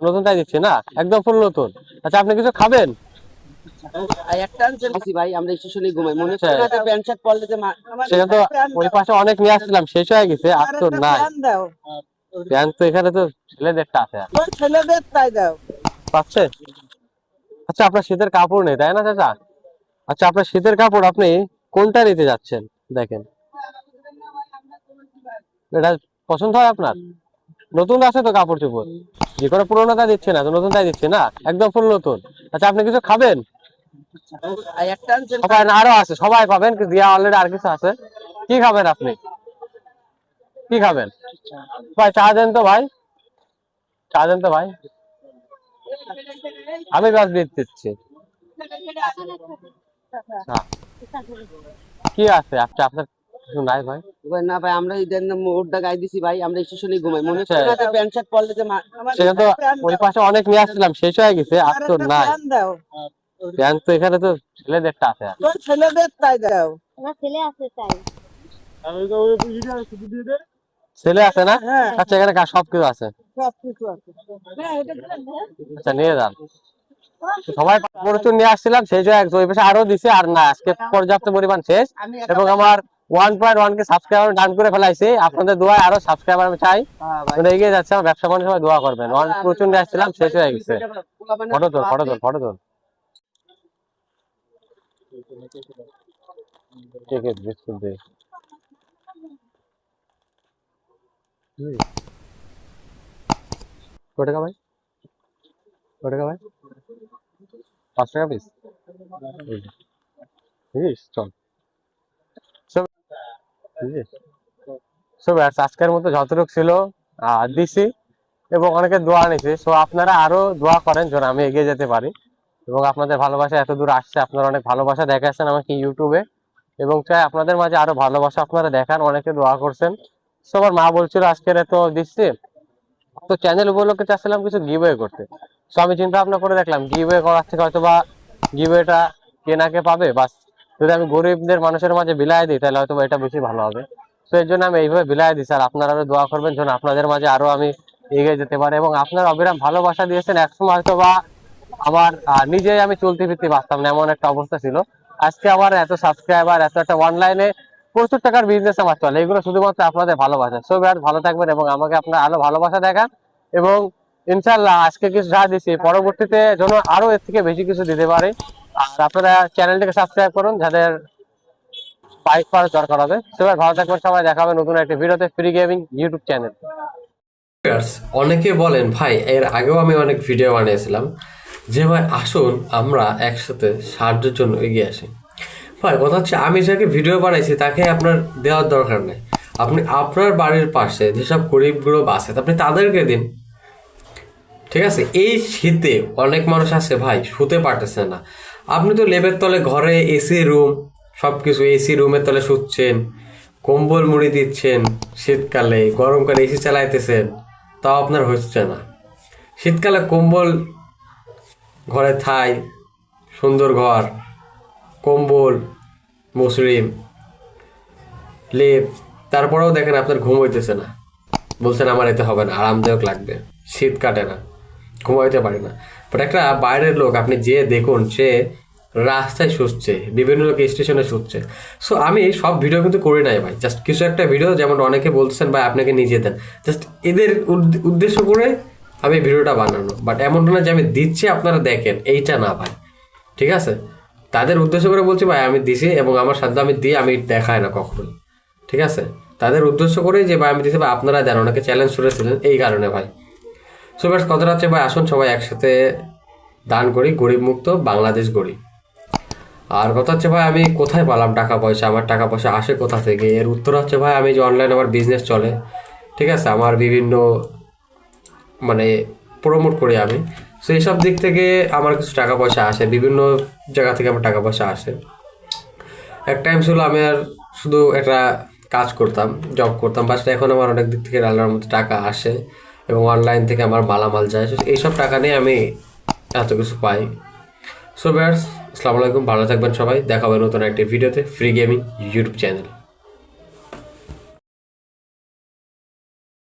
নতুনটাই দিচ্ছি না? একদম ফুল নতুন। আচ্ছা আপনি কিছু খাবেন? আর একটা আনছেন। আসি ভাই আমরা স্টেশনে ঘুমাই। মনে আচ্ছা। অনেক নিয়ে আসছিলাম শেষ হয়ে গেছে আর তো নাই। প্যান্ট তো এখানে তো ছেলেদেরটা আছে। ছেলেদের তাই দাও। পাচ্ছে? আচ্ছা আপনার শীতের কাপড় নেই তাই না চাচা? আচ্ছা আপনার শীতের কাপড় আপনি কোনটা নিতে যাচ্ছেন? দেখেন। এটা পছন্দ হয় আপনার? নতুন আছে তো কাপড় চোপড়? যে কোনো পুরোনোটা দিচ্ছে না তো নতুনটাই দিচ্ছে না? একদম ফুল নতুন। আচ্ছা আপনি কিছু খাবেন? আনছেন সবাই আরও আছে সবাই পাবেন দিয়া অলরেডি আর কিছু আছে। কি খাবেন আপনি? কি খাবেন? ভাই চা দেন তো ভাই। চা দেন তো ভাই। আমি বাস দিয়ে দিচ্ছি। হ্যাঁ। কি আছে? আচ্ছা আপনার নাই ভাই ভাই। না ভাই আমরা ঈদের মোড়টা গাই দিছি ভাই আমরা স্টেশনে ঘুমাই। মনে হচ্ছে। না প্যান্ট শার্ট পরলে যে মা- তো ওই পাশে অনেক নিয়ে আসছিলাম শেষ হয়ে গেছে আর তো নাই। প্যান্ট তো এখানে তো ছেলেদেরটা আছে। আর। ছেলেদের তাই দাও। আমার ছেলে আছে তাই। ছেলে আছে না? হ্যাঁ। আচ্ছা এখানে কা- সব কিছু আছে? সব আছে। আচ্ছা নিয়ে যান। সবাই প্রচুর নিয়ে আসছিলাম শেষ হয়ে গেছে। ওই পাশে আরও দিছে আর না আজকে পর্যাপ্ত পরিমাণ শেষ। এবং আমার one point one K subscriber done করে ফেলাইছি। আপনাদের দোয়ায় আরও সাবস্ক্রাইবার আমি চাই। ভাই মানে এগিয়ে যাচ্ছে আমার ব্যবসা বাণিজ্য সবাই, দোয়া করবেন। ওয়ান প্রচুর আসছিলাম, শেষ হয়ে গেছে। ফটো তোল ফটো তোল ফটো তোল। ঠিক আছে বিস্কুট দে। টাকা ভাই? টাকা ভাই? পাঁচ টাকা পিস চল। সো ব্যাস, আজকের মতো যতটুকু ছিল দিছি এবং অনেকে দোয়া নিছে। সো আপনারা আরও দোয়া করেন যেন আমি এগিয়ে যেতে পারি। এবং আপনাদের ভালোবাসা এত দূর আসছে, আপনারা অনেক ভালোবাসা দেখাচ্ছেন আমাকে ইউটিউবে এবং চাই আপনাদের মাঝে আরও ভালোবাসা আপনারা দেখান, অনেকে দোয়া করছেন। সো আমার মা বলছিল, আজকের এত দিচ্ছি। তো চ্যানেল উপলক্ষে চাচ্ছিলাম কিছু গিভওয়ে করতে। সো আমি চিন্তা ভাবনা করে দেখলাম গিভওয়ে করার থেকে হয়তো বা গিভওয়েটা কেনাকে পাবে, বাস যদি আমি গরিবদের মানুষের মাঝে বিলায় দিই, তাহলে হয়তো এটা বেশি ভালো হবে। তো এর জন্য আমি এইভাবে বিলায় দিই, স্যার। আপনারা আরও দোয়া করবেন যেন আপনাদের মাঝে আরও আমি এগিয়ে যেতে পারি এবং আপনারা অবিরাম ভালোবাসা দিয়েছেন। একসময় হয়তো বা আমার নিজেই আমি চলতে ফিরতে পারতাম না, এমন একটা অবস্থা ছিল। আজকে আমার এত সাবস্ক্রাইবার এত একটা অনলাইনে প্রচুর টাকার বিজনেস আমার চলে। এগুলো শুধুমাত্র আপনাদের ভালোবাসা। সো বিরাট ভালো থাকবেন এবং আমাকে আপনার আরও ভালোবাসা দেখান এবং ইনশাল্লাহ আজকে কিছু যা দিচ্ছি পরবর্তীতে যেন আরও এর থেকে বেশি কিছু দিতে পারে। আর আপনারা চ্যানেলটিকে সাবস্ক্রাইব করুন, যাদের বাইক করার দরকার হবে। সবাই ভালো থাকবেন সবাই দেখাবে নতুন একটা ভিডিওতে ফ্রি গেমিং ইউটিউব চ্যানেল অনেকে বলেন, ভাই, এর আগেও আমি অনেক ভিডিও বানিয়েছিলাম। যে ভাই, আসুন, আমরা একসাথে সাহায্যের জন্য এগিয়ে আসি। ভাই, কথা হচ্ছে, আমি যাকে ভিডিও বানাইছি, তাকে আপনার দেওয়ার দরকার নেই। আপনি আপনার বাড়ির পাশে যেসব গরিবগুলো আছে, আপনি তাদেরকে দিন। ঠিক আছে? এই শীতে অনেক মানুষ আছে, ভাই, শুতে পারতেছে না। আপনি তো লেবের তলে ঘরে এসি রুম সব কিছু এসি রুমের তলে শুচ্ছেন, কম্বল মুড়ি দিচ্ছেন, শীতকালে গরমকালে এসি চালাইতেছেন, তাও আপনার হচ্ছে না। শীতকালে কম্বল ঘরে থাই, সুন্দর ঘর, কম্বল মুসলিম লেপ, তারপরেও দেখেন আপনার ঘুম হইতেছে না। বলছেন, আমার এতে হবে না, আরামদায়ক লাগবে, শীত কাটে না। ঘুমাইতে পারে না। বাট একটা বাইরের লোক, আপনি যে দেখুন, সে রাস্তায় শুচ্ছে, বিভিন্ন লোক স্টেশনে শুচ্ছে। সো আমি সব ভিডিও কিন্তু করি নাই ভাই। জাস্ট কিছু একটা ভিডিও যেমন অনেকে বলতেছেন, ভাই, আপনাকে নিজে দেন। জাস্ট এদের উদ্দেশ্য করে আমি ভিডিওটা বানানো। বাট এমনটা না যে আমি দিচ্ছি, আপনারা দেখেন। এইটা না ভাই। ঠিক আছে? তাদের উদ্দেশ্য করে বলছি, ভাই, আমি দিছি এবং আমার সাথে আমি দিই, আমি দেখাই না কখনোই। ঠিক আছে? তাদের উদ্দেশ্য করেই যে, ভাই, আমি দিছি, ভাই, আপনারা দেন। অনেকে চ্যালেঞ্জ করেছিলেন এই কারণে ভাই। সো ব্যাস কথাটা হচ্ছে ভাই, আসুন সবাই একসাথে দান করি, গরিব মুক্ত, বাংলাদেশ গড়ি। আর কথা হচ্ছে ভাই, আমি কোথায় পেলাম টাকা পয়সা? আমার টাকা পয়সা আসে কোথা থেকে? এর উত্তর হচ্ছে ভাই, আমি যে অনলাইন আমার বিজনেস চলে, ঠিক আছে? আমার বিভিন্ন মানে প্রমোট করি আমি। সো এইসব দিক থেকে আমার কিছু টাকা পয়সা আসে, বিভিন্ন জায়গা থেকে আমার টাকা পয়সা আসে। এক টাইম ছিল আমি আর শুধু একটা কাজ করতাম জব করতাম বাট এখন আমার অনেক দিক থেকে আল্লাহর মতো টাকা আসে। এবং অনলাইন থেকে আমার মালামাল যায়। এইসব টাকা নিয়ে আমি এত কিছু পাই। সো ব্যাস আসসালামু আলাইকুম, ভালো থাকবেন সবাই। দেখাবেন নতুন একটি ভিডিওতে ফ্রি গেমিং ইউটিউব চ্যানেল